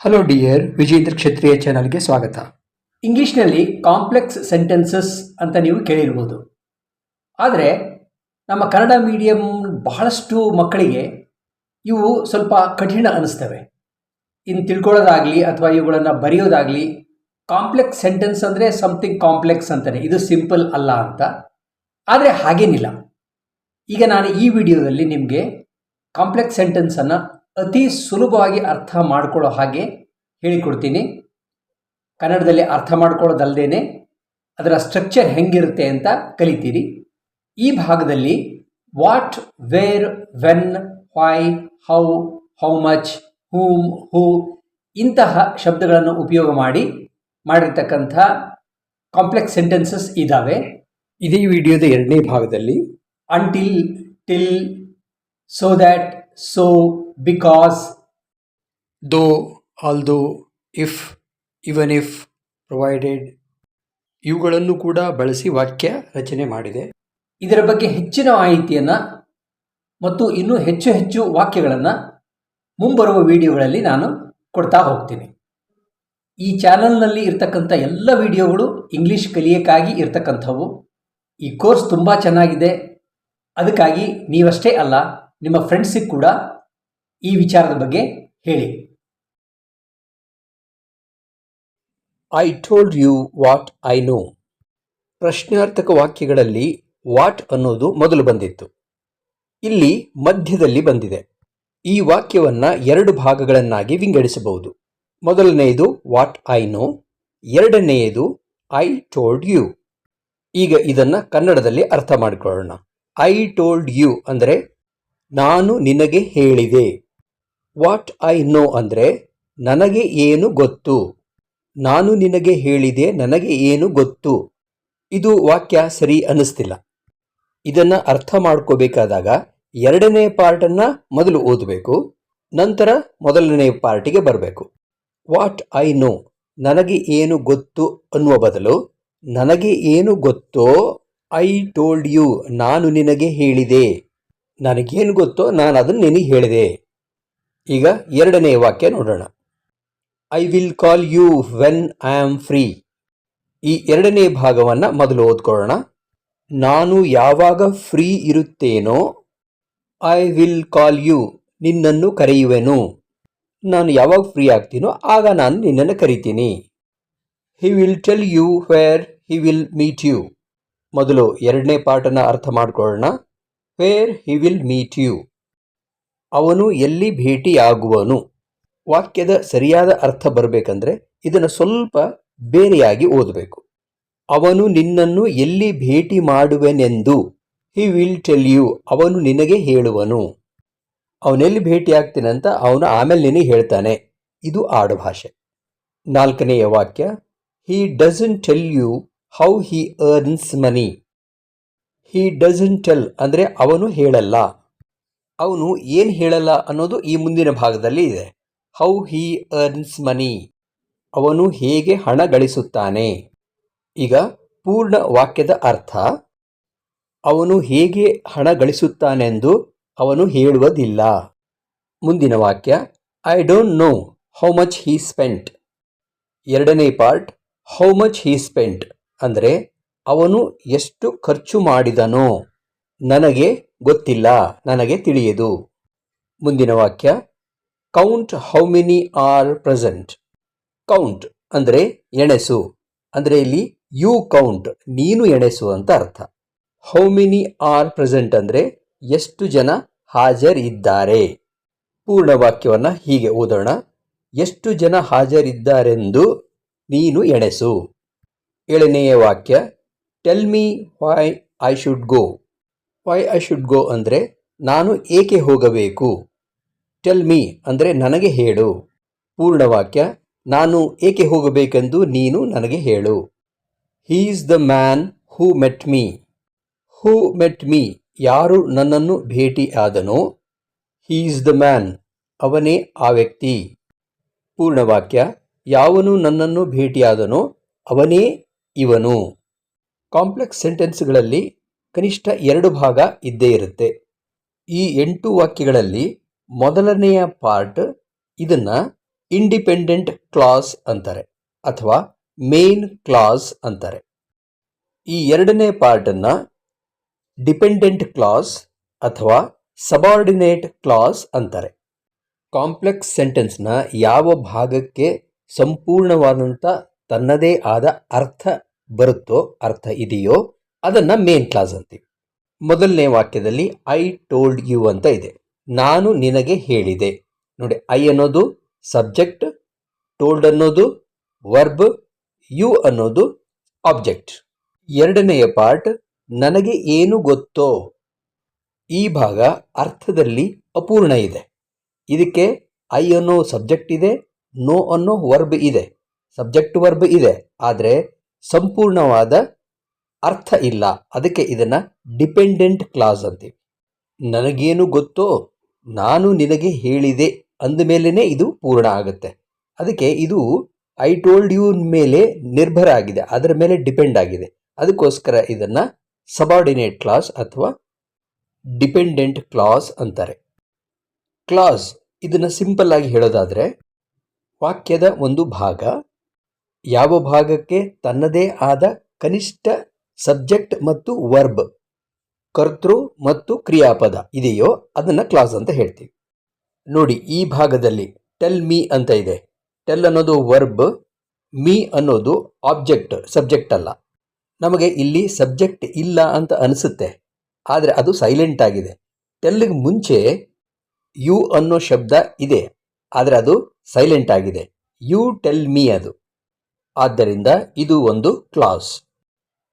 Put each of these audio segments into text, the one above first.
Hello dear Vijendra ಕ್ಷತ್ರಿಯ ಚಾನಲ್ಗೆ ಸ್ವಾಗತ. ಇಂಗ್ಲೀಷ್ನಲ್ಲಿ ಕಾಂಪ್ಲೆಕ್ಸ್ ಸೆಂಟೆನ್ಸಸ್ ಅಂತ ನೀವು ಕೇಳಿರ್ಬೋದು. ಆದರೆ ನಮ್ಮ ಕನ್ನಡ ಮೀಡಿಯಂ ಬಹಳಷ್ಟು ಮಕ್ಕಳಿಗೆ ಇವು ಸ್ವಲ್ಪ ಕಠಿಣ ಅನ್ನಿಸ್ತವೆ ಇನ್ನು ತಿಳ್ಕೊಳ್ಳೋದಾಗಲಿ ಅಥವಾ ಇವುಗಳನ್ನು ಬರೆಯೋದಾಗಲಿ ಕಾಂಪ್ಲೆಕ್ಸ್ ಸೆಂಟೆನ್ಸ್ ಅಂದರೆ ಸಮಥಿಂಗ್ ಕಾಂಪ್ಲೆಕ್ಸ್ ಅಂತಾನೆ. ಇದು ಸಿಂಪಲ್ ಅಲ್ಲ ಅಂತ. ಆದರೆ ಹಾಗೇನಿಲ್ಲ. ಈಗ ನಾನು ಈ ವಿಡಿಯೋದಲ್ಲಿ ನಿಮಗೆ ಕಾಂಪ್ಲೆಕ್ಸ್ ಸೆಂಟೆನ್ಸನ್ನು ಅತಿ ಸುಲಭವಾಗಿ ಅರ್ಥ ಮಾಡ್ಕೊಳ್ಳೋ ಹಾಗೆ ಹೇಳಿಕೊಡ್ತೀನಿ. ಕನ್ನಡದಲ್ಲಿ ಅರ್ಥ ಮಾಡ್ಕೊಳ್ಳೋದಲ್ಲದೇ ಅದರ ಸ್ಟ್ರಕ್ಚರ್ ಹೆಂಗಿರುತ್ತೆ ಅಂತ ಕಲಿತೀರಿ. ಈ ಭಾಗದಲ್ಲಿ what where when why how how much whom who ಇಂತಹ ಶಬ್ದಗಳನ್ನು ಉಪಯೋಗ ಮಾಡಿ ಮಾಡಿರ್ತಕ್ಕಂಥ ಕಾಂಪ್ಲೆಕ್ಸ್ ಸೆಂಟೆನ್ಸಸ್ ಇದ್ದಾವೆ ಇದೇ ವಿಡಿಯೋದ ಎರಡನೇ ಭಾಗದಲ್ಲಿ until till so that so because though although if even if provided ಇವುಗಳನ್ನು ಕೂಡ ಬಳಸಿ ವಾಕ್ಯ ರಚನೆ ಮಾಡಿದೆ. ಇದರ ಬಗ್ಗೆ ಹೆಚ್ಚಿನ ಮಾಹಿತಿಯನ್ನು ಮತ್ತು ಇನ್ನೂ ಹೆಚ್ಚು ಹೆಚ್ಚು ವಾಕ್ಯಗಳನ್ನು ಮುಂಬರುವ ವಿಡಿಯೋಗಳಲ್ಲಿ ನಾನು ಕೊಡ್ತಾ ಹೋಗ್ತೀನಿ. ಈ ಚಾನಲ್ನಲ್ಲಿ ಇರ್ತಕ್ಕಂಥ ಎಲ್ಲ ವಿಡಿಯೋಗಳು ಇಂಗ್ಲೀಷ್ ಕಲಿಯೋಕ್ಕಾಗಿ ಇರ್ತಕ್ಕಂಥವು. ಈ ಕೋರ್ಸ್ ತುಂಬ ಚೆನ್ನಾಗಿದೆ. ಅದಕ್ಕಾಗಿ ನೀವಷ್ಟೇ ಅಲ್ಲ ನಿಮ್ಮ ಫ್ರೆಂಡ್ಸಿಗೆ ಕೂಡ ಈ ವಿಚಾರದ ಬಗ್ಗೆ ಹೇಳಿ. I told you what I know ಪ್ರಶ್ನಾರ್ಥಕ ವಾಕ್ಯಗಳಲ್ಲಿ ವಾಟ್ ಅನ್ನೋದು ಮೊದಲು ಬಂದಿತ್ತು. ಇಲ್ಲಿ ಮಧ್ಯದಲ್ಲಿ ಬಂದಿದೆ. ಈ ವಾಕ್ಯವನ್ನು ಎರಡು ಭಾಗಗಳನ್ನಾಗಿ ವಿಂಗಡಿಸಬಹುದು. ಮೊದಲನೆಯದು ವಾಟ್ ಐ ನೋ ಎರಡನೆಯದು ಐ ಟೋಲ್ಡ್ ಯು ಈಗ ಇದನ್ನು ಕನ್ನಡದಲ್ಲಿ ಅರ್ಥ ಮಾಡಿಕೊಳ್ಳೋಣ. ಐ ಟೋಲ್ಡ್ ಯು ಅಂದರೆ ನಾನು ನಿನಗೆ ಹೇಳಿದೆ. ವಾಟ್ ಐ ನೋ ಅಂದರೆ ನನಗೆ ಏನು ಗೊತ್ತು? ನಾನು ನಿನಗೆ ಹೇಳಿದೆ ನನಗೆ ಏನು ಗೊತ್ತು? ಇದು ವಾಕ್ಯ ಸರಿ ಅನ್ನಿಸ್ತಿಲ್ಲ. ಇದನ್ನು ಅರ್ಥ ಮಾಡ್ಕೋಬೇಕಾದಾಗ ಎರಡನೇ ಪಾರ್ಟನ್ನು ಮೊದಲು ಓದಬೇಕು, ನಂತರ ಮೊದಲನೇ ಪಾರ್ಟಿಗೆ ಬರಬೇಕು. ವಾಟ್ ಐ ನೋ ನನಗೆ ಏನು ಗೊತ್ತು ಅನ್ನುವ ಬದಲು, ನನಗೆ ಏನು ಗೊತ್ತೋ ಐ ಟೋಲ್ಡ್ ಯು ನಾನು ನಿನಗೆ ಹೇಳಿದೆ. ನನಗೇನು ಗೊತ್ತೋ ನಾನು ಅದನ್ನು ನಿನಗೆ ಹೇಳಿದೆ. ಈಗ ಎರಡನೇ ವಾಕ್ಯ ನೋಡೋಣ. I will call you when I am free ಈ ಎರಡನೇ ಭಾಗವನ್ನು ಮೊದಲು ಓದ್ಕೊಳ್ಳೋಣ. ನಾನು ಯಾವಾಗ ಫ್ರೀ ಇರುತ್ತೇನೋ ಐ ವಿಲ್ ಕಾಲ್ ಯು ನಿನ್ನನ್ನು ಕರೆಯುವೆನು. ನಾನು ಯಾವಾಗ ಫ್ರೀ ಆಗ್ತೀನೋ, ಆಗ ನಾನು ನಿನ್ನನ್ನು ಕರಿತೀನಿ. He will tell you where he will meet you ಮೊದಲು ಎರಡನೇ ಪಾಠನ ಅರ್ಥ ಮಾಡ್ಕೊಳ್ಳೋಣ. Where he will meet you ಅವನು ಎಲ್ಲಿ ಭೇಟಿಯಾಗುವನು? ವಾಕ್ಯದ ಸರಿಯಾದ ಅರ್ಥ ಬರಬೇಕಂದ್ರೆ ಇದನ್ನು ಸ್ವಲ್ಪ ಬೇರೆಯಾಗಿ ಓದಬೇಕು. ಅವನು ನಿನ್ನನ್ನು ಎಲ್ಲಿ ಭೇಟಿ ಮಾಡುವೆನೆಂದು ಹಿ ವಿಲ್ ಟೆಲ್ ಯು ಅವನು ನಿನಗೆ ಹೇಳುವನು. ಅವನೆಲ್ಲಿ ಭೇಟಿ ಅಂತ ಅವನು ಆಮೇಲೆ ನಿನಗೆ ಹೇಳ್ತಾನೆ. ಇದು ಆಡುಭಾಷೆ ನಾಲ್ಕನೆಯ ವಾಕ್ಯ he doesn't tell you how he earns money he doesn't tell ಅಂದರೆ ಅವನು ಹೇಳಲ್ಲ. ಅವನು ಏನು ಹೇಳಲ್ಲ ಅನ್ನೋದು ಈ ಮುಂದಿನ ಭಾಗದಲ್ಲಿ ಇದೆ. ಹೌ ಹಿ ಅರ್ನ್ಸ್ ಮನಿ ಅವನು ಹೇಗೆ ಹಣ ಗಳಿಸುತ್ತಾನೆ. ಈಗ ಪೂರ್ಣ ವಾಕ್ಯದ ಅರ್ಥ, ಅವನು ಹೇಗೆ ಹಣ ಗಳಿಸುತ್ತಾನೆಂದು ಅವನು ಹೇಳುವುದಿಲ್ಲ. ಮುಂದಿನ ವಾಕ್ಯ I don't know how much he spent ಎರಡನೇ part how much he spent ಅಂದರೆ ಅವನು ಎಷ್ಟು ಖರ್ಚು ಮಾಡಿದನೋ. ನನಗೆ ಗೊತ್ತಿಲ್ಲ, ನನಗೆ ತಿಳಿಯದು. ಮುಂದಿನ ವಾಕ್ಯ. Count how many are present count ಅಂದರೆ ಎಣೆಸು. ಅಂದರೆ ಇಲ್ಲಿ ಯು ಕೌಂಟ್ ನೀನು ಎಣೆಸು ಅಂತ ಅರ್ಥ. ಹೌ ಮೆನಿ ಆರ್ ಪ್ರೆಸೆಂಟ್ ಅಂದರೆ ಎಷ್ಟು ಜನ ಹಾಜರಿದ್ದಾರೆ. ಪೂರ್ಣ ವಾಕ್ಯವನ್ನು ಹೀಗೆ ಓದೋಣ. ಎಷ್ಟು ಜನ ಹಾಜರಿದ್ದಾರೆಂದು ನೀನು ಎಣೆಸು. ಏಳನೆಯ ವಾಕ್ಯ. Tell me why I should go why I should go ಅಂದರೆ ನಾನು ಏಕೆ ಹೋಗಬೇಕು? ಟೆಲ್ ಮೀ ಅಂದರೆ ನನಗೆ ಹೇಳು. ಪೂರ್ಣವಾಕ್ಯ, ನಾನು ಏಕೆ ಹೋಗಬೇಕೆಂದು ನೀನು ನನಗೆ ಹೇಳು. He is the man who met me who met me ಯಾರು ನನ್ನನ್ನು ಭೇಟಿ ಆದನೋ? ಹೀ ಈಸ್ ದ ಮ್ಯಾನ್ ಅವನೇ ಆ ವ್ಯಕ್ತಿ. ಪೂರ್ಣವಾಕ್ಯ, ಯಾವನು ನನ್ನನ್ನು ಭೇಟಿಯಾದನೋ ಅವನೇ ಇವನು. ಕಾಂಪ್ಲೆಕ್ಸ್ ಸೆಂಟೆನ್ಸ್ಗಳಲ್ಲಿ ಕನಿಷ್ಠ ಎರಡು ಭಾಗ ಇದ್ದೇ ಇರುತ್ತೆ. ಈ ಎಂಟು ವಾಕ್ಯಗಳಲ್ಲಿ ಮೊದಲನೆಯ ಪಾರ್ಟ್ ಇದನ್ನು ಇಂಡಿಪೆಂಡೆಂಟ್ ಕ್ಲಾಸ್ ಅಂತಾರೆ ಅಥವಾ ಮೇನ್ ಕ್ಲಾಸ್ ಅಂತಾರೆ. ಈ ಎರಡನೇ ಪಾರ್ಟನ್ನು ಡಿಪೆಂಡೆಂಟ್ ಕ್ಲಾಸ್ ಅಥವಾ ಸಬಾರ್ಡಿನೇಟ್ ಕ್ಲಾಸ್ ಅಂತಾರೆ. ಕಾಂಪ್ಲೆಕ್ಸ್ ಸೆಂಟೆನ್ಸ್ನ ಯಾವ ಭಾಗಕ್ಕೆ ಸಂಪೂರ್ಣವಾದಂಥ ತನ್ನದೇ ಆದ ಅರ್ಥ ಬರುತ್ತೋ ಅರ್ಥ ಇದೆಯೋ ಅದನ್ನು ಮೇನ್ ಕ್ಲಾಸ್ ಅಂತೀವಿ. ಮೊದಲನೇ ವಾಕ್ಯದಲ್ಲಿ ಐ ಟೋಲ್ಡ್ ಯು ಅಂತ ಇದೆ. ನಾನು ನಿನಗೆ ಹೇಳಿದೆ. ನೋಡಿ ಐ ಅನ್ನೋದು ಸಬ್ಜೆಕ್ಟ್ ಟೋಲ್ಡ್ ಅನ್ನೋದು ವರ್ಬ್ ಯು ಅನ್ನೋದು ಆಬ್ಜೆಕ್ಟ್ ಎರಡನೆಯ ಪಾರ್ಟ್ ನನಗೆ ಏನು ಗೊತ್ತೋ ಈ ಭಾಗ ಅರ್ಥದಲ್ಲಿ ಅಪೂರ್ಣ ಇದೆ. ಇದಕ್ಕೆ ಐ ಅನ್ನೋ ಸಬ್ಜೆಕ್ಟ್ ಇದೆ ನೋ ಅನ್ನೋ ವರ್ಬ್ ಇದೆ. ಸಬ್ಜೆಕ್ಟ್ ವರ್ಬ್ ಇದೆ. ಆದರೆ, ಸಂಪೂರ್ಣವಾದ ಅರ್ಥ ಇಲ್ಲ. ಅದಕ್ಕೆ ಇದನ್ನ ಡಿಪೆಂಡೆಂಟ್ ಕ್ಲಾಸ್ ಅಂತೀವಿ. ನನಗೇನು ಗೊತ್ತೋ ನಾನು ನಿನಗೆ ಹೇಳಿದೆ ಅಂದಮೇಲೇ ಇದು ಪೂರ್ಣ ಆಗುತ್ತೆ. ಅದಕ್ಕೆ ಇದು ಐ ಟೋಲ್ಡ್ ಯು ಮೇಲೆ ನಿರ್ಭರ ಆಗಿದೆ. ಅದರ ಮೇಲೆ ಡಿಪೆಂಡ್ ಆಗಿದೆ. ಅದಕ್ಕೋಸ್ಕರ ಇದನ್ನ ಸಬಾರ್ಡಿನೇಟ್ ಕ್ಲಾಸ್ ಅಥವಾ ಡಿಪೆಂಡೆಂಟ್ ಕ್ಲಾಸ್ ಅಂತಾರೆ. ಕ್ಲಾಸ್ ಇದನ್ನು ಸಿಂಪಲ್ ಆಗಿ ಹೇಳೋದಾದರೆ ವಾಕ್ಯದ ಒಂದು ಭಾಗ ಯಾವ ಭಾಗಕ್ಕೆ ತನ್ನದೇ ಆದ ಕನಿಷ್ಠ ಸಬ್ಜೆಕ್ಟ್ ಮತ್ತು ವರ್ಬ್, ಕರ್ತೃ ಮತ್ತು ಕ್ರಿಯಾಪದ ಇದೆಯೋ ಅದನ್ನು ಕ್ಲಾಸ್ ಅಂತ ಹೇಳ್ತೀವಿ. ನೋಡಿ, ಈ ಭಾಗದಲ್ಲಿ ಟೆಲ್ ಮೀ ಅಂತ ಇದೆ. ಟೆಲ್ ಅನ್ನೋದು ವರ್ಬ್ ಮೀ ಅನ್ನೋದು ಆಬ್ಜೆಕ್ಟ್ ಸಬ್ಜೆಕ್ಟ್ ಅಲ್ಲ. ನಮಗೆ ಇಲ್ಲಿ ಸಬ್ಜೆಕ್ಟ್ ಇಲ್ಲ ಅಂತ ಅನಿಸುತ್ತೆ, ಆದರೆ ಅದು ಸೈಲೆಂಟ್ ಆಗಿದೆ. ಟೆಲ್ಗೆ ಮುಂಚೆ ಯು ಅನ್ನೋ ಶಬ್ದ ಇದೆ, ಆದರೆ ಅದು ಸೈಲೆಂಟ್ ಆಗಿದೆ. ಯು ಟೆಲ್ ಮೀ ಅದು. ಆದ್ದರಿಂದ ಇದು ಒಂದು ಕ್ಲಾಸ್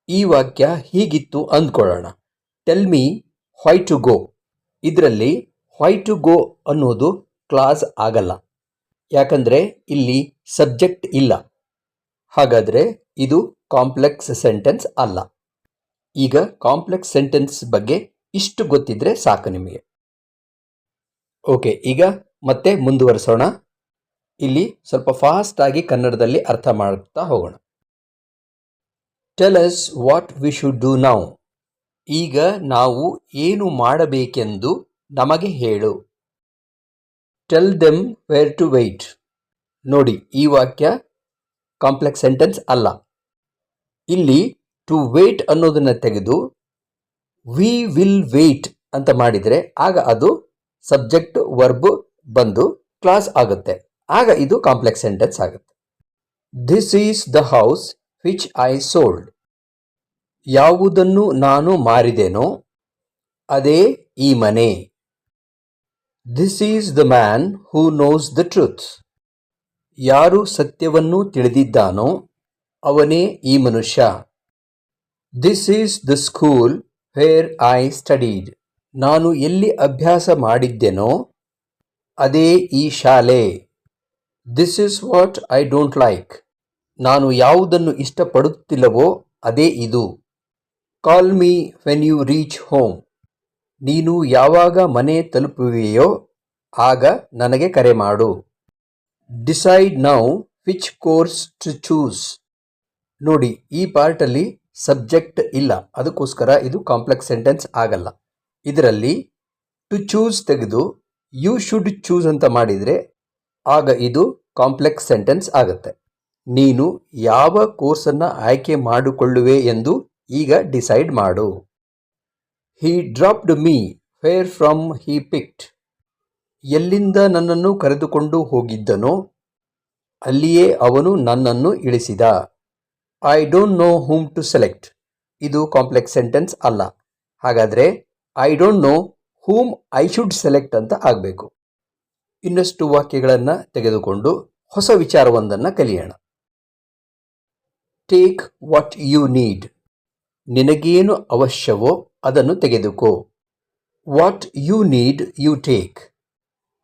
ಈ ವಾಕ್ಯ ಹೀಗಿತ್ತು ಅಂದ್ಕೊಳ್ಳೋಣ. Tell me why to go ಇದರಲ್ಲಿ ವೈ ಟು ಗೋ ಅನ್ನೋದು ಕ್ಲಾಸ್ ಆಗಲ್ಲ. ಯಾಕಂದರೆ ಇಲ್ಲಿ ಸಬ್ಜೆಕ್ಟ್ ಇಲ್ಲ. ಹಾಗಾದರೆ ಇದು ಕಾಂಪ್ಲೆಕ್ಸ್ ಸೆಂಟೆನ್ಸ್ ಅಲ್ಲ. ಈಗ ಕಾಂಪ್ಲೆಕ್ಸ್ ಸೆಂಟೆನ್ಸ್ ಬಗ್ಗೆ ಇಷ್ಟು ಗೊತ್ತಿದ್ರೆ ಸಾಕು ನಿಮಗೆ. ಓಕೆ ಈಗ ಮತ್ತೆ ಮುಂದುವರಿಸೋಣ. ಇಲ್ಲಿ ಸ್ವಲ್ಪ ಫಾಸ್ಟ್ ಆಗಿ ಕನ್ನಡದಲ್ಲಿ ಅರ್ಥ ಮಾಡ್ತಾ ಹೋಗೋಣ. Tell us what we should do now ಈಗ ನಾವು ಏನು ಮಾಡಬೇಕೆಂದು ನಮಗೆ ಹೇಳು. Tell them where to wait ನೋಡಿ, ಈ ವಾಕ್ಯ ಕಾಂಪ್ಲೆಕ್ಸ್ ಸೆಂಟೆನ್ಸ್ ಅಲ್ಲ. ಇಲ್ಲಿ ಟು ವೇಟ್ ಅನ್ನೋದನ್ನು ತೆಗೆದು ವಿ ವಿಲ್ ವೇಟ್ ಅಂತ ಮಾಡಿದರೆ ಆಗ ಅದು ಸಬ್ಜೆಕ್ಟ್ ವರ್ಬ್ ಬಂದು ಕ್ಲಾಸ್ ಆಗುತ್ತೆ. ಆಗ ಇದು ಕಾಂಪ್ಲೆಕ್ಸ್ ಸೆಂಟೆನ್ಸ್ ಆಗುತ್ತೆ. This is the house which I sold ಯಾವುದನ್ನು ನಾನು ಮಾರಿದೆನೋ ಅದೇ ಈ ಮನೆ. This is the man who knows the truth ಯಾರು ಸತ್ಯವನ್ನು ತಿಳಿದಿದ್ದಾನೋ ಅವನೇ ಈ ಮನುಷ್ಯ. This is the school where I studied ನಾನು ಎಲ್ಲಿ ಅಭ್ಯಾಸ ಮಾಡಿದ್ದೆನೋ ಅದೇ ಈ ಶಾಲೆ. This is what I don't like ನಾನು ಯಾವುದನ್ನು ಇಷ್ಟಪಡುತ್ತಿಲ್ಲವೋ ಅದೇ ಇದು. Call me when you reach home ನೀನು ಯಾವಾಗ ಮನೆ ತಲುಪುವೆಯೋ ಆಗ ನನಗೆ ಕರೆ ಮಾಡು. Decide now which course to choose ನೋಡಿ, ಈ ಪಾರ್ಟಲ್ಲಿ ಸಬ್ಜೆಕ್ಟ್ ಇಲ್ಲ. ಅದಕ್ಕೋಸ್ಕರ ಇದು ಕಾಂಪ್ಲೆಕ್ಸ್ ಸೆಂಟೆನ್ಸ್ ಆಗಲ್ಲ. ಇದರಲ್ಲಿ ಟು ಚೂಸ್ ತೆಗೆದು ಯು ಶುಡ್ ಚೂಸ್ ಅಂತ ಮಾಡಿದರೆ ಆಗ ಇದು ಕಾಂಪ್ಲೆಕ್ಸ್ ಸೆಂಟೆನ್ಸ್ ಆಗುತ್ತೆ. ನೀನು ಯಾವ ಕೋರ್ಸನ್ನು ಆಯ್ಕೆ ಮಾಡಿಕೊಳ್ಳುವೆ ಎಂದು ಈಗ ಡಿಸೈಡ್ ಮಾಡು. He dropped me where from he picked ಎಲ್ಲಿಂದ ನನ್ನನ್ನು ಕರೆದುಕೊಂಡು ಹೋಗಿದ್ದನೋ, ಅಲ್ಲಿಯೇ ಅವನು ನನ್ನನ್ನು ಇಳಿಸಿದ. I don't know whom to select ಇದು ಕಾಂಪ್ಲೆಕ್ಸ್ ಸೆಂಟೆನ್ಸ್ ಅಲ್ಲ. ಹಾಗಾದರೆ I don't know whom I should select ಅಂತ ಆಗಬೇಕು. ಇನ್ನಷ್ಟು ವಾಕ್ಯಗಳನ್ನು ತೆಗೆದುಕೊಂಡು ಹೊಸ ವಿಚಾರವೊಂದನ್ನು ಕಲಿಯೋಣ. ಟೇಕ್ ವಾಟ್ ಯು ನೀಡ್ ನಿನಗೇನು ಅವಶ್ಯವೋ ಅದನ್ನು ತೆಗೆದುಕೋ. What you need you take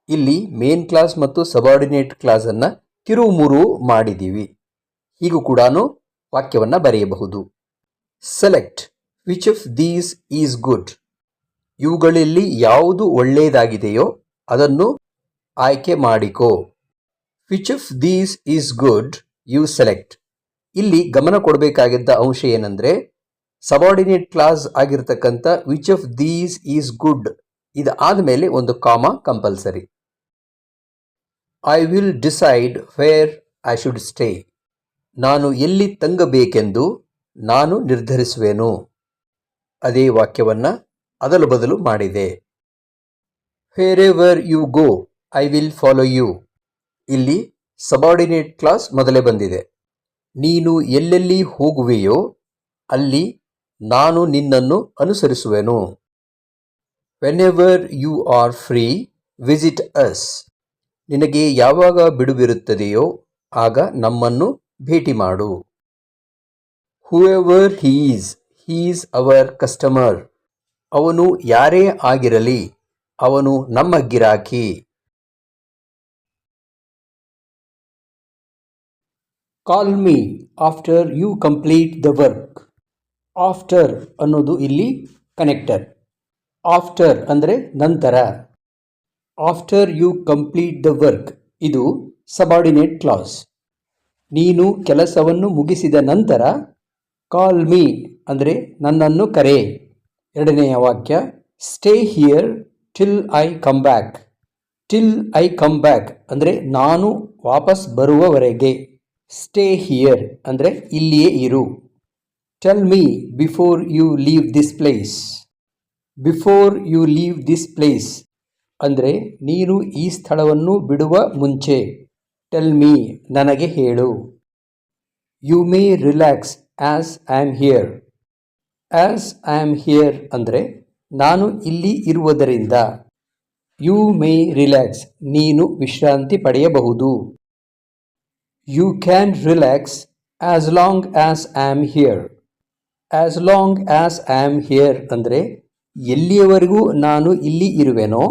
ಇಲ್ಲಿ ಮೇನ್ ಕ್ಲಾಸ್ ಮತ್ತು ಸಬಾರ್ಡಿನೇಟ್ ಕ್ಲಾಸನ್ನು ಕಿರುಮುರು ಮಾಡಿದ್ದೀವಿ. ಹೀಗೂ ಕೂಡ ವಾಕ್ಯವನ್ನು ಬರೆಯಬಹುದು. Select which of these is good ಇವುಗಳಲ್ಲಿ ಯಾವುದು ಒಳ್ಳೆಯದಾಗಿದೆಯೋ ಅದನ್ನು ಆಯ್ಕೆ ಮಾಡಿಕೋ. Which of these is good you select ಇಲ್ಲಿ ಗಮನ ಕೊಡಬೇಕಾಗಿದ್ದ ಅಂಶ ಏನಂದ್ರೆ ಸಬಾರ್ಡಿನೇಟ್ ಕ್ಲಾಸ್ ಆಗಿರ್ತಕ್ಕಂಥ which of these is good ಇದು ಆದಮೇಲೆ ಒಂದು comma compulsory I will decide where I should stay ನಾನು ಎಲ್ಲಿ ತಂಗಬೇಕೆಂದು ನಾನು ನಿರ್ಧರಿಸುವೆನು. ಅದೇ ವಾಕ್ಯವನ್ನು ಅದಲು ಬದಲು ಮಾಡಿದೆ. Wherever you go I will follow you ಇಲ್ಲಿ ಸಬಾರ್ಡಿನೇಟ್ ಕ್ಲಾಸ್ ಮೊದಲೇ ಬಂದಿದೆ. ನೀನು ಎಲ್ಲೆಲ್ಲಿ ಹೋಗುವೆಯೋ ಅಲ್ಲಿ ನಾನು ನಿನ್ನನ್ನು ಅನುಸರಿಸುವೆನು. Whenever you are free visit us ನಿನಗೆ ಯಾವಾಗ ಬಿಡುವಿರುತ್ತದೆಯೋ ಆಗ ನಮ್ಮನ್ನು ಭೇಟಿ ಮಾಡು. Whoever he's he's our customer ಅವನು ಯಾರೇ ಆಗಿರಲಿ, ಅವನು ನಮ್ಮ ಗಿರಾಕಿ call me after you complete the work after ಅನ್ನೋದು ಇಲ್ಲಿ ಕನೆಕ್ಟರ್ ಆಫ್ಟರ್ ಅಂದರೆ ನಂತರ. After you complete the work ಇದು ಸಬಾರ್ಡಿನೇಟ್ ಕ್ಲಾಸ್ ನೀನು ಕೆಲಸವನ್ನು ಮುಗಿಸಿದ ನಂತರ ಕಾಲ್ ಮೀ ಅಂದರೆ ನನ್ನನ್ನು ಕರೆ. ಎರಡನೆಯ ವಾಕ್ಯ stay here till I come back till I come back ಅಂದರೆ ನಾನು ವಾಪಸ್ ಬರುವವರೆಗೆ. ಸ್ಟೇ ಹಿಯರ್ ಅಂದರೆ ಇಲ್ಲಿಯೇ ಇರು. Tell me before you leave this place before you leave this place ಅಂದರೆ ನೀನು ಈ ಸ್ಥಳವನ್ನು ಬಿಡುವ ಮುಂಚೆ. ಟೆಲ್ ಮೀ ನನಗೆ ಹೇಳು. You may relax as I am here as I am here ಅಂದರೆ ನಾನು ಇಲ್ಲಿ ಇರುವುದರಿಂದ. ಯು ಮೇ ರಿಲ್ಯಾಕ್ಸ್ ನೀನು ವಿಶ್ರಾಂತಿ ಪಡೆಯಬಹುದು. You can relax as long as I am here as long as I am here ಅಂದರೆ ಎಲ್ಲಿಯವರೆಗೂ ನಾನು ಇಲ್ಲಿ ಇರುವೆನೋ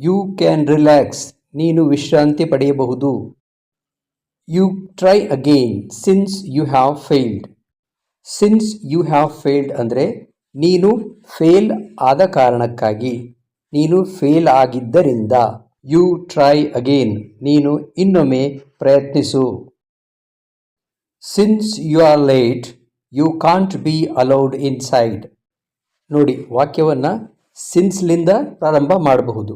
ಯು ಕ್ಯಾನ್ ರಿಲ್ಯಾಕ್ಸ್ ನೀನು ವಿಶ್ರಾಂತಿ ಪಡೆಯಬಹುದು. You try again since you have failed since you have failed ಅಂದರೆ ನೀನು ಫೇಲ್ ಆದ ಕಾರಣಕ್ಕಾಗಿ. ನೀನು ಫೇಲ್ ಆಗಿದ್ದರಿಂದ. ಯು ಟ್ರೈ ಅಗೇನ್ ನೀನು ಇನ್ನೊಮ್ಮೆ ಪ್ರಯತ್ನಿಸು. Since you are late you can't be allowed inside ನೋಡಿ, ವಾಕ್ಯವನ್ನು ಸಿನ್ಸ್ಲಿಂದ ಪ್ರಾರಂಭ ಮಾಡಬಹುದು.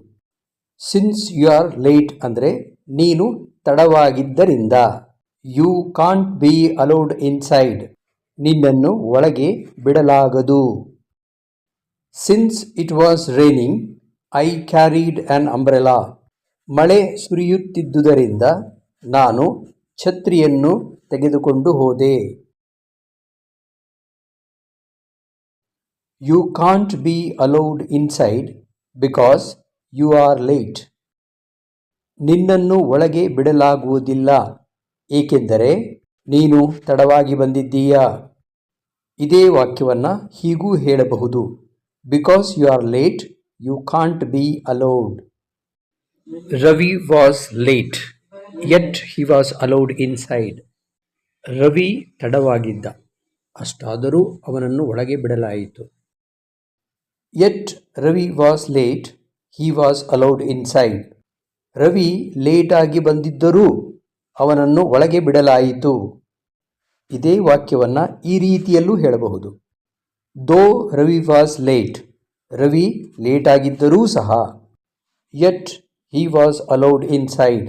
ಸಿನ್ಸ್ ಯು ಆರ್ ಲೇಟ್ ಅಂದರೆ ನೀನು ತಡವಾಗಿದ್ದರಿಂದ. You can't be allowed inside ನಿನ್ನನ್ನು ಒಳಗೆ ಬಿಡಲಾಗದು. Since it was raining I carried an umbrella ಮಳೆ ಸುರಿಯುತ್ತಿದ್ದುದರಿಂದ ನಾನು ಛತ್ರಿಯನ್ನು ತೆಗೆದುಕೊಂಡು ಹೋದೆ. You can't be allowed inside because you are late ನಿನ್ನನ್ನು ಒಳಗೆ ಬಿಡಲಾಗುವುದಿಲ್ಲ, ಏಕೆಂದರೆ ನೀನು ತಡವಾಗಿ ಬಂದಿದ್ದೀಯಾ? ಇದೇ ವಾಕ್ಯವನ್ನು ಹೀಗೂ ಹೇಳಬಹುದು. Because you are late you can't be allowed Ravi was late yet he was allowed inside. Ravi ತಡವಾಗಿದ್ದ. ಅಷ್ಟಾದರೂ ಅವನನ್ನು ಒಳಗೆ ಬಿಡಲಾಯಿತು. Yet Ravi was late he was allowed inside Ravi ಲೇಟಾಗಿ ಬಂದಿದ್ದರೂ ಅವನನ್ನು ಒಳಗೆ ಬಿಡಲಾಯಿತು. ಇದೇ ವಾಕ್ಯವನ್ನು ಈ ರೀತಿಯಲ್ಲೂ ಹೇಳಬಹುದು. Though Ravi was late Ravi ಲೇಟಾಗಿದ್ದರೂ ಸಹ yet he was allowed inside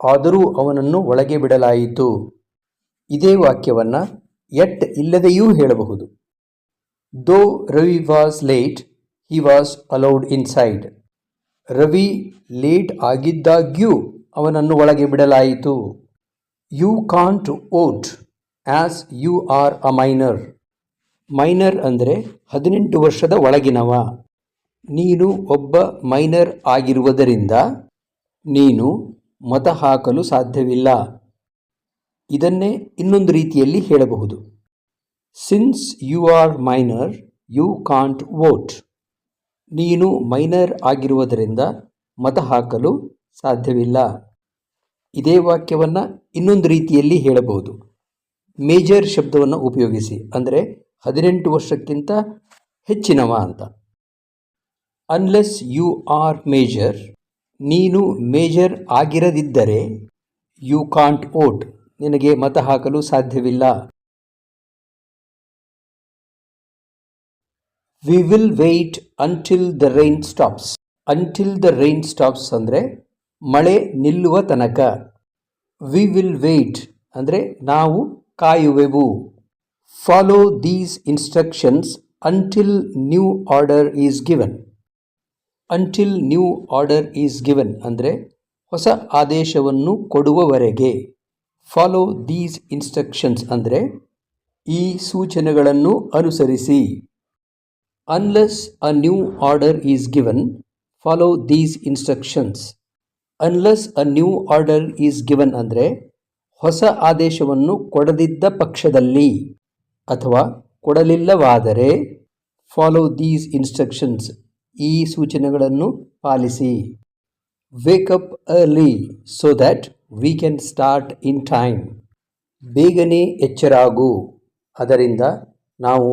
ಆದರೂ ಅವನನ್ನು ಒಳಗೆ ಬಿಡಲಾಯಿತು. ಇದೇ ವಾಕ್ಯವನ್ನು ಎಟ್ ಇಲ್ಲದೆಯೂ ಹೇಳಬಹುದು. Though Ravi was late he was allowed inside Ravi late ಆಗಿದ್ದಾಗ್ಯೂ ಅವನನ್ನು ಒಳಗೆ ಬಿಡಲಾಯಿತು. You can't vote as you are a minor minor ಅಂದರೆ ಹದಿನೆಂಟು ವರ್ಷದ ಒಳಗಿನವ. ನೀನು ಒಬ್ಬ ಮೈನರ್ ಆಗಿರುವುದರಿಂದ ನೀನು ಮತ ಹಾಕಲು ಸಾಧ್ಯವಿಲ್ಲ. ಇದನ್ನೇ ಇನ್ನೊಂದು ರೀತಿಯಲ್ಲಿ ಹೇಳಬಹುದು. Since you are minor you can't vote ನೀನು ಮೈನರ್ ಆಗಿರುವುದರಿಂದ ಮತ ಹಾಕಲು ಸಾಧ್ಯವಿಲ್ಲ. ಇದೇ ವಾಕ್ಯವನ್ನು ಇನ್ನೊಂದು ರೀತಿಯಲ್ಲಿ ಹೇಳಬಹುದು. ಮೇಜರ್ ಶಬ್ದವನ್ನು ಉಪಯೋಗಿಸಿ, ಅಂದರೆ ಹದಿನೆಂಟು ವರ್ಷಕ್ಕಿಂತ ಹೆಚ್ಚಿನವ ಅಂತ. ಅನ್ಲೆಸ್ ಯು ಆರ್ ಮೇಜರ್ ನೀನು ಮೇಜರ್ ಆಗಿರದಿದ್ದರೆ ಯು ಕಾಂಟ್ ವೋಟ್ ನಿನಗೆ ಮತ ಹಾಕಲು ಸಾಧ್ಯವಿಲ್ಲ. We will wait until the rain stops until the rain stops ಅಂದರೆ, ಮಳೆ ನಿಲ್ಲುವ ತನಕ. ವಿ ವಿಲ್ ವೆಯ್ಟ್ ಅಂದರೆ, ನಾವು ಕಾಯುವೆವು. Follow these instructions until new order is given until new order is given ಅಂದರೆ ಹೊಸ ಆದೇಶವನ್ನು ಕೊಡುವವರೆಗೆ. ಫಾಲೋ ದೀಸ್ ಇನ್ಸ್ಟ್ರಕ್ಷನ್ಸ್ ಅಂದರೆ ಈ ಸೂಚನೆಗಳನ್ನು ಅನುಸರಿಸಿ. Unless a new order is given follow these instructions unless a new order is given ಅಂದರೆ ಹೊಸ ಆದೇಶವನ್ನು ಕೊಡದಿದ್ದ ಪಕ್ಷದಲ್ಲಿ ಅಥವಾ ಕೊಡಲಿಲ್ಲವಾದರೆ ಫಾಲೋ ದೀಸ್ ಇನ್ಸ್ಟ್ರಕ್ಷನ್ಸ್ ಈ ಸೂಚನೆಗಳನ್ನು policy. Wake up early so that we can start in time ಬೇಗನೆ ಎಚ್ಚರಾಗು. ಅದರಿಂದ ನಾವು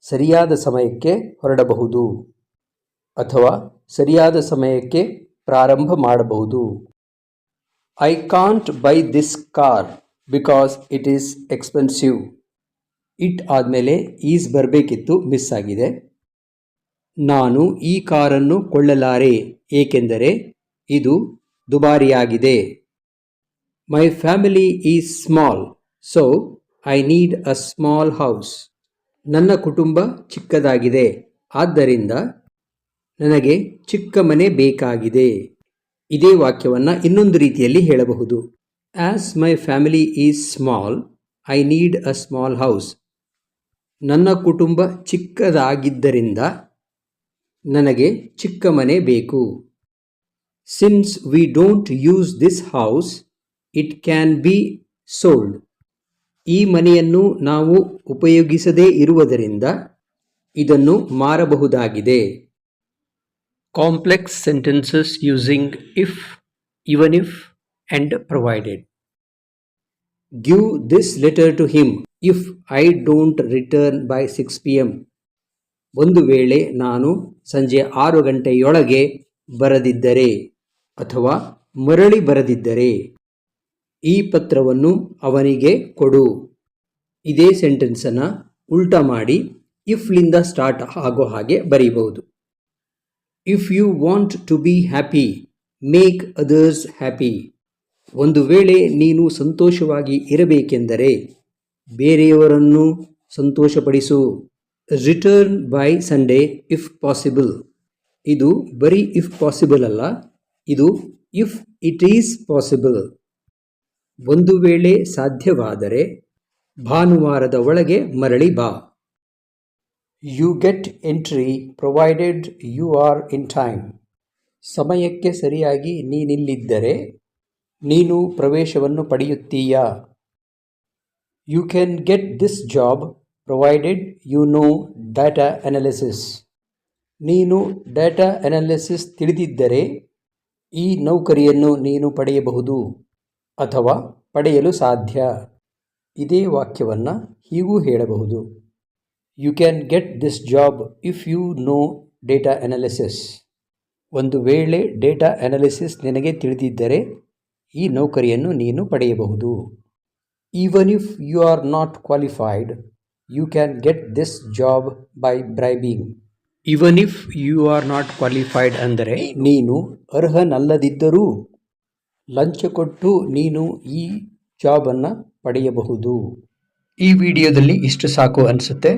ಸರಿಯಾದ ಸಮಯಕ್ಕೆ ಹೊರಡಬಹುದು. ಅಥವಾ ಸರಿಯಾದ ಸಮಯಕ್ಕೆ ಪ್ರಾರಂಭ ಮಾಡಬಹುದು. I can't buy this car because it is expensive it ಆದಮೇಲೆ ಈಸ್ ಬರಬೇಕಿತ್ತು, ಮಿಸ್ ಆಗಿದೆ. ನಾನು ಈ ಕಾರನ್ನು ಕೊಳ್ಳಲಾರೆ, ಏಕೆಂದರೆ ಇದು ದುಬಾರಿಯಾಗಿದೆ. My family is small so I need a small house ನನ್ನ ಕುಟುಂಬ ಚಿಕ್ಕದಾಗಿದೆ, ಆದ್ದರಿಂದ ನನಗೆ ಚಿಕ್ಕ ಮನೆ ಬೇಕಾಗಿದೆ. ಇದೇ ವಾಕ್ಯವನ್ನು ಇನ್ನೊಂದು ರೀತಿಯಲ್ಲಿ ಹೇಳಬಹುದು. As my family is small I need a small house ನನ್ನ ಕುಟುಂಬ ಚಿಕ್ಕದಾಗಿದ್ದರಿಂದ ನನಗೆ ಚಿಕ್ಕ ಮನೆ ಬೇಕು. Since we don't use this house it can be sold ಈ ಮನೆಯನ್ನು ನಾವು ಉಪಯೋಗಿಸದೇ ಇರುವುದರಿಂದ ಇದನ್ನು ಮಾರಬಹುದಾಗಿದೆ. Complex sentences using if even if and provided give this letter to him if I don't return by six P M ಒಂದು ವೇಳೆ ನಾನು ಸಂಜೆ ಆರು ಗಂಟೆಯೊಳಗೆ ಬರದಿದ್ದರೆ ಅಥವಾ ಮರಳಿ ಬರದಿದ್ದರೆ ಈ ಪತ್ರವನ್ನು ಅವನಿಗೆ ಕೊಡು. ಇದೇ ಸೆಂಟೆನ್ಸನ್ನು ಉಲ್ಟಾ ಮಾಡಿ ಇಫ್ಲಿಂದ ಸ್ಟಾರ್ಟ್ ಆಗೋ ಹಾಗೆ ಬರೀಬಹುದು. If you want to be happy make others happy ಒಂದು ವೇಳೆ ನೀನು ಸಂತೋಷವಾಗಿ ಇರಬೇಕೆಂದರೆ ಬೇರೆಯವರನ್ನು ಸಂತೋಷಪಡಿಸು. Return by Sunday if possible ಇದು ಬರೀ ಇಫ್ ಪಾಸಿಬಲ್ ಅಲ್ಲ, ಇದು ಇಫ್ ಇಟ್ ಈಸ್ ಪಾಸಿಬಲ್ ಒಂದು ವೇಳೆ ಸಾಧ್ಯವಾದರೆ, ಭಾನುವಾರದ ಒಳಗೆ ಮರಳಿ ಬಾ. You get entry provided you are in time ಸಮಯಕ್ಕೆ ಸರಿಯಾಗಿ ನೀನಿಲ್ಲಿದ್ದರೆ, ನೀನು ಪ್ರವೇಶವನ್ನು ಪಡೆಯುತ್ತೀಯಾ? You can get this job provided you know data analysis ನೀನು ಡಾಟಾ ಅನಾಲಿಸಿಸ್ ತಿಳಿದಿದ್ದರೆ ಈ ನೌಕರಿಯನ್ನು ನೀನು ಪಡೆಯಬಹುದು ಅಥವಾ ಪಡೆಯಲು ಸಾಧ್ಯ. ಇದೇ ವಾಕ್ಯವನ್ನು ಹೀಗೂ ಹೇಳಬಹುದು. You can get this job if you know data analysis ಒಂದು ವೇಳೆ ಡೇಟಾ ಅನಾಲಿಸಿಸ್ ನಿನಗೆ ತಿಳಿದಿದ್ದರೆ ಈ ನೌಕರಿಯನ್ನು ನೀನು ಪಡೆಯಬಹುದು. Even if you are not qualified you can get this job by bribing. Even if you are not qualified ಅಂದರೆ ನೀನು ಅರ್ಹನಲ್ಲದಿದ್ದರೂ ಲಂಚ ಕೊಟ್ಟು ನೀನು ಈ ಜಾಬನ್ನು ಪಡೆಯಬಹುದು. ಈ ವಿಡಿಯೋದಲ್ಲಿ ಇಷ್ಟು ಸಾಕು ಅನಿಸುತ್ತೆ.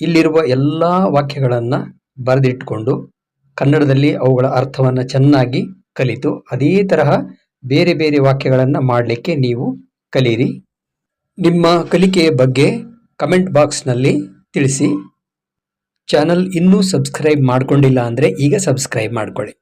ಇಲ್ಲಿರುವ ಎಲ್ಲ ವಾಕ್ಯಗಳನ್ನು ಬರೆದಿಟ್ಕೊಂಡು ಕನ್ನಡದಲ್ಲಿ ಅವುಗಳ ಅರ್ಥವನ್ನು ಚೆನ್ನಾಗಿ ಕಲಿತು ಅದೇ ತರಹ ಬೇರೆ ಬೇರೆ ವಾಕ್ಯಗಳನ್ನು ಮಾಡಲಿಕ್ಕೆ ನೀವು ಕಲೀರಿ. ನಿಮ್ಮ ಕಲಿಕೆಯ ಬಗ್ಗೆ ಕಮೆಂಟ್ ಬಾಕ್ಸ್ನಲ್ಲಿ ತಿಳಿಸಿ. ಚಾನಲ್ ಇನ್ನೂ ಸಬ್ಸ್ಕ್ರೈಬ್ ಮಾಡಿಕೊಂಡಿಲ್ಲ ಅಂದರೆ ಈಗ ಸಬ್ಸ್ಕ್ರೈಬ್ ಮಾಡಿಕೊಳ್ಳಿ.